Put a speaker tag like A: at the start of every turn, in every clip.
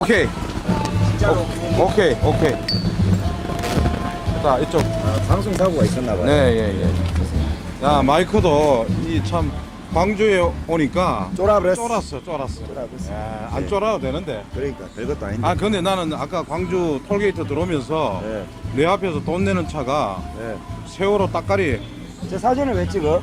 A: 오케이. 오, 오케이, 오케이. 자, 이쪽.
B: 아, 방송 사고가 있었나 봐요.
A: 네, 예, 예. 야, 마이크도 이 참 광주에 오니까
B: 쫄아버렸어.
A: 쫄았어, 쫄았어.
B: 쫄아버렸어.
A: 야, 안
B: 네.
A: 쫄아도 되는데.
B: 그러니까 별것도 아닌데.
A: 아, 근데 나는 아까 광주 톨게이트 들어오면서
B: 네.
A: 내 앞에서 돈 내는 차가
B: 네.
A: 세월호 따까리,
B: 저 사진을 왜 찍어?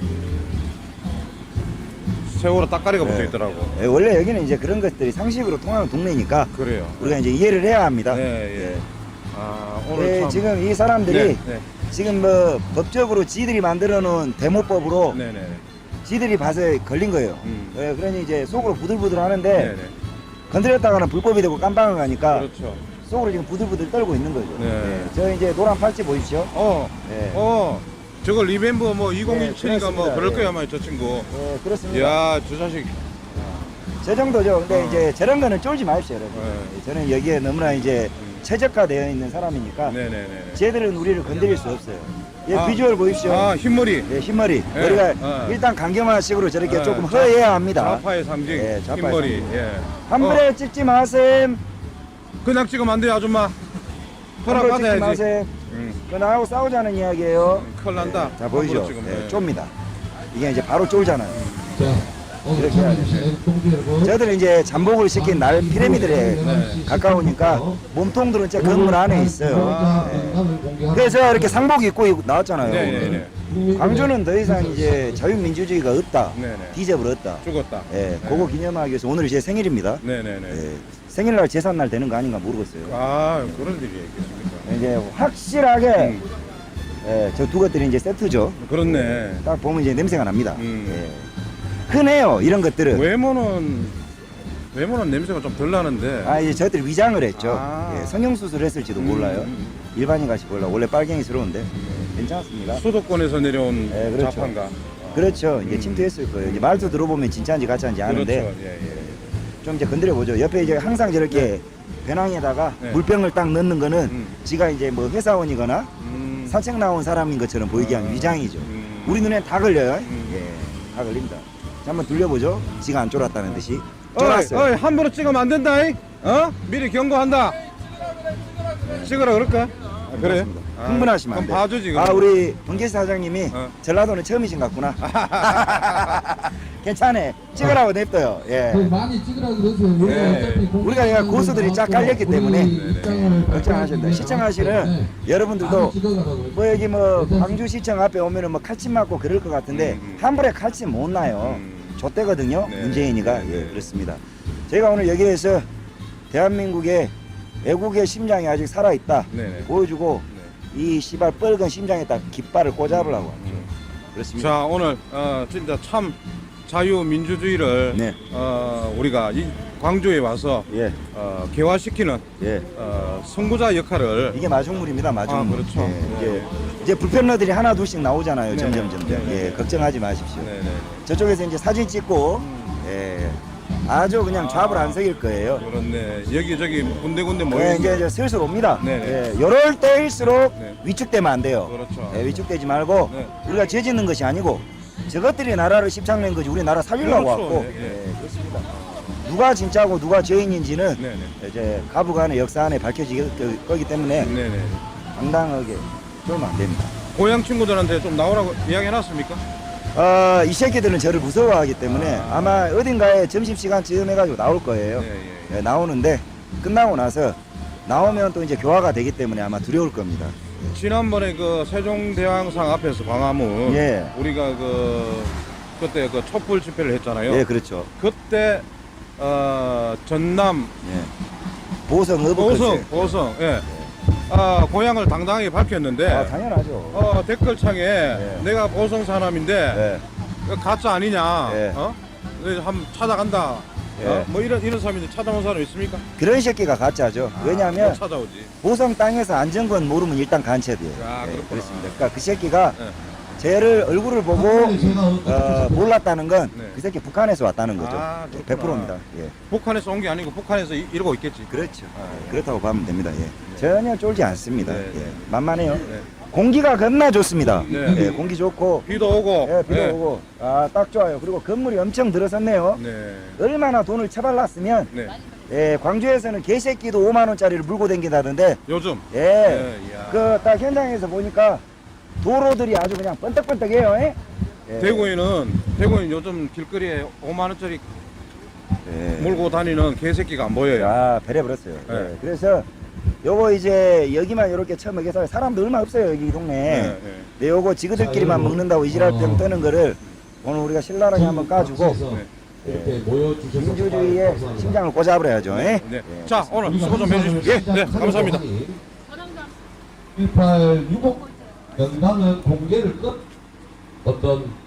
A: 세월호 따까리가
B: 네.
A: 붙어 있더라고.
B: 예, 원래 여기는 이제 그런 것들이 상식으로 통하는 동네니까
A: 그래요.
B: 우리가 이제 이해를 해야 합니다.
A: 네, 예. 아, 오늘
B: 예,
A: 참.
B: 지금 이 사람들이
A: 네, 네,
B: 지금 뭐 법적으로 지들이 만들어 놓은 대모법으로
A: 네, 네.
B: 지들이 봐서 걸린 거예요.
A: 음.
B: 예, 그러니 이제 속으로 부들부들 하는데
A: 네, 네.
B: 건드렸다가는 불법이 되고 깜빵을 가니까
A: 그렇죠.
B: 속으로 지금 부들부들 떨고 있는 거죠.
A: 네.
B: 예, 저 이제 노란 팔찌 보이시죠?
A: 어,
B: 예.
A: 어, 저거 리멤버 뭐 2017인가 뭐
B: 그렇습니다.
A: 그럴
B: 예.
A: 거야, 아마 저 친구.
B: 예, 그렇습니다.
A: 이야, 저 자식.
B: 저 정도죠. 근데
A: 어.
B: 이제 저런 거는 쫄지 마십시오, 여러분.
A: 네.
B: 저는 여기에 너무나 이제
A: 음.
B: 최적화되어 있는 사람이니까
A: 네네네.
B: 쟤들은 우리를 건드릴 수 없어요. 얘
A: 아.
B: 비주얼 보십시오.
A: 아, 흰머리.
B: 예, 흰머리.
A: 예.
B: 머리가
A: 어.
B: 일단 강경화식으로 저렇게
A: 예,
B: 조금
A: 좌-
B: 허해야 합니다.
A: 좌파의 상징.
B: 예, 좌파의
A: 흰머리.
B: 상징.
A: 예.
B: 한
A: 어,
B: 번에 찍지 마셈.
A: 그냥 찍으면 안 돼, 아줌마. 허락
B: 함부로 찍지
A: 받아야지.
B: 마셈.
A: 응.
B: 그 나하고 싸우자는 이야기예요.
A: 큰일 난다.
B: 예, 자 보이죠?
A: 함부로 찍으면.
B: 예,
A: 예.
B: 좁니다. 이게 이제 바로 쫄잖아요.
C: 자, 오늘
B: 이렇게 해야
C: 여러분.
B: 저들은 이제 잠복을 시킨 날 피라미드에
C: 네.
B: 가까우니까 몸통들은 제 건물 안에 있어요.
C: 아,
B: 예.
C: 공개하고
B: 그래서 이렇게 상복 입고 나왔잖아요.
A: 네,
B: 오늘.
A: 네,
C: 국민들의
B: 광주는 더 이상 이제 자유민주주의가 없다.
A: 네네.
B: 뒤져버렸다.
A: 죽었다.
B: 예, 그거 기념하기 위해서 오늘 제 생일입니다.
A: 네네네.
B: 예, 생일날 제삿날 되는 거 아닌가 모르겠어요.
A: 아, 그런 일이 있겠습니까?
B: 이제 확실하게
A: 음.
B: 예, 저두 것들이 이제 세트죠.
A: 그렇네.
B: 딱 보면 이제 냄새가 납니다.
A: 음.
B: 예. 흔해요 이런 것들은.
A: 외모는, 외모는 냄새가 좀 덜 나는데.
B: 아 이제 저들 위장을 했죠.
A: 아.
B: 예, 성형 수술했을지도
A: 음,
B: 몰라요.
A: 음.
B: 일반인 같이 몰라. 원래 빨갱이스러운데 예, 괜찮습니다.
A: 수도권에서 내려온
B: 네, 그렇죠.
A: 자판가.
B: 그렇죠. 이제
A: 음.
B: 침투했을 거예요. 이제 말투 들어보면 진짜인지 가짜인지 아는데
A: 그렇죠. 예, 예.
B: 좀 이제 건드려 보죠. 옆에 이제 항상 저렇게 배낭에다가
A: 네.
B: 물병을 딱 넣는 거는
A: 음.
B: 지가 이제 뭐 회사원이거나
A: 음.
B: 산책 나온 사람인 것처럼 보이게 하는
A: 아,
B: 위장이죠.
A: 음.
B: 우리 눈엔 다 걸려요.
A: 음.
B: 예, 다 걸립니다. 자, 한번 둘려보죠. 지가 안 쫄았다는 듯이.
A: 어이,
B: 쫄았어요.
A: 어이, 함부로 찍으면 안 된다. 이? 어? 미리 경고한다. 찍으라 그럴까? 아, 그래?
B: 그렇습니다. 흥분하시면 안
A: 그럼
B: 돼요.
A: 봐주지.
B: 아. 우리 번개씨 사장님이
A: 어.
B: 전라도는 처음이신 것 같구나. 괜찮네. 찍으라고 냅둬요. 예.
C: 거의 많이 찍으라 그러세요. 우리가
A: 네.
C: 어차피
B: 우리가 그냥 고수들이 쫙 깔렸기 때문에
C: 입장을
B: 걱정하신다.
C: 발표하기
B: 시청하시는
C: 때문에
B: 여러분들도. 뭐 여기 뭐 광주 시청 앞에 오면은 뭐 칼침 맞고 그럴 것 같은데
A: 음, 음.
B: 한 번에 칼침 못 나요.
A: 음.
B: 좆대거든요.
A: 네,
B: 문재인이가
A: 네,
B: 예
A: 네.
B: 그렇습니다. 저희가 오늘 여기에서 대한민국의 애국의 심장이 아직 살아 있다
A: 네네.
B: 보여주고
A: 네.
B: 이 씨발 뻘건 심장에다 깃발을 꽂아보려고 합니다.
A: 음.
B: 그렇습니다.
A: 자 오늘 어, 진짜 참 자유민주주의를
B: 네.
A: 어, 우리가 이 광주에 와서
B: 예,
A: 어, 개화시키는
B: 예.
A: 어, 선구자 역할을
B: 이게 마중물입니다, 마중물.
A: 아, 그렇죠.
B: 예,
A: 네.
B: 이제, 이제 불편러들이 하나 둘씩 나오잖아요,
A: 네,
B: 점점
A: 네.
B: 점점.
A: 네.
B: 예, 걱정하지 마십시오.
A: 네네.
B: 저쪽에서 이제 사진 찍고, 예, 아주 그냥 좌불 안 새길 거예요.
A: 그렇네. 여기저기 군데군데
B: 예,
A: 모여
B: 이제, 이제 슬슬 옵니다.
A: 네, 네.
B: 예, 요럴 때일수록
A: 네.
B: 위축되면 안 돼요.
A: 그렇죠.
B: 예, 위축되지 말고
A: 네.
B: 우리가 죄 짓는 것이 아니고 저것들이 나라를 십창낸 거지 우리 나라 살리려고
A: 그렇죠.
B: 왔고
A: 네, 네.
B: 예, 그렇습니다. 누가 진짜고 누가 죄인인지는
A: 네 네.
B: 이제 가부간의 역사 안에 밝혀질 거기 때문에
A: 네 네.
B: 당당하게 쫄면 안 됩니다.
A: 고향 친구들한테 좀 나오라고 이야기해놨습니까?
B: 어, 이 새끼들은 저를 무서워하기 때문에
A: 아.
B: 아마 어딘가에 점심시간쯤 해가지고 나올 거예요.
A: 예, 예.
B: 예, 나오는데 끝나고 나서 나오면 또 이제 교화가 되기 때문에 아마 두려울 겁니다.
A: 지난번에 그 세종대왕상 앞에서 광화문
B: 예.
A: 우리가 그 그때 그 촛불 집회를 했잖아요.
B: 예, 그렇죠.
A: 그때 어, 전남
B: 예. 보성 어부컷
A: 보성 보성 예. 아 고향을 당당하게 밝혔는데
B: 아, 당연하죠.
A: 어, 댓글창에
B: 예.
A: 내가 보성 사람인데
B: 예.
A: 그 가짜 아니냐
B: 예.
A: 어? 네, 한번 찾아간다
B: 예.
A: 어? 뭐 이런 이런 사람인데 찾아온 사람 있습니까?
B: 그런 새끼가 가짜죠.
A: 아,
B: 왜냐하면
A: 못 찾아오지.
B: 보성 땅에서 안전권 모르면 일단 간첩이에요.
A: 아,
B: 예,
A: 그렇구나.
B: 그렇습니다. 그러니까 그 새끼가
A: 예.
B: 쟤를 얼굴을 보고 어, 몰랐다는 건그
A: 네.
B: 새끼 북한에서 왔다는 거죠.
A: 아, 그렇구나.
B: 100%입니다. 예.
A: 북한에서 온 게 아니고 북한에서 이- 이러고 있겠지.
B: 그렇죠.
A: 아,
B: 그렇다고 보면 됩니다. 예. 전혀 쫄지 않습니다.
A: 네, 네.
B: 예. 만만해요.
A: 네.
B: 공기가 겁나 좋습니다.
A: 네.
B: 예, 공기 좋고
A: 비도 오고.
B: 예, 비도
A: 예.
B: 오고 아, 딱 좋아요. 그리고 건물이 엄청 들어섰네요.
A: 네.
B: 얼마나 돈을 처발랐으면
A: 네.
B: 예, 광주에서는 개새끼도 5만 원짜리를 물고 댕긴다던데
A: 요즘.
B: 예.
A: 예, 이야.
B: 그 딱 현장에서 보니까 도로들이 아주 그냥 번뜩번뜩해요. 예? 예.
A: 대구에는 대구는 요즘 길거리에 5만 원짜리
B: 예.
A: 몰고 다니는 개새끼가 안 보여요.
B: 아, 배려버렸어요.
A: 네.
B: 예. 그래서 요거 이제 여기만 이렇게 처먹여서 사람도 얼마 없어요 여기 이 동네.
A: 예, 예.
B: 네, 요거 지그들끼리만 먹는다고 이지랄병
C: 어.
B: 뜨는 거를 오늘 우리가 신랄하게 한번 까주고
C: 네. 이렇게 모여주셔서
B: 민주주의의
C: 감사합니다.
B: 심장을 꽂아버려야죠. 예?
A: 네.
B: 예.
A: 자, 오늘 수고 좀 해주십시오. 예, 네, 감사합니다.
C: 1865 명당은 공개를 끝 어떤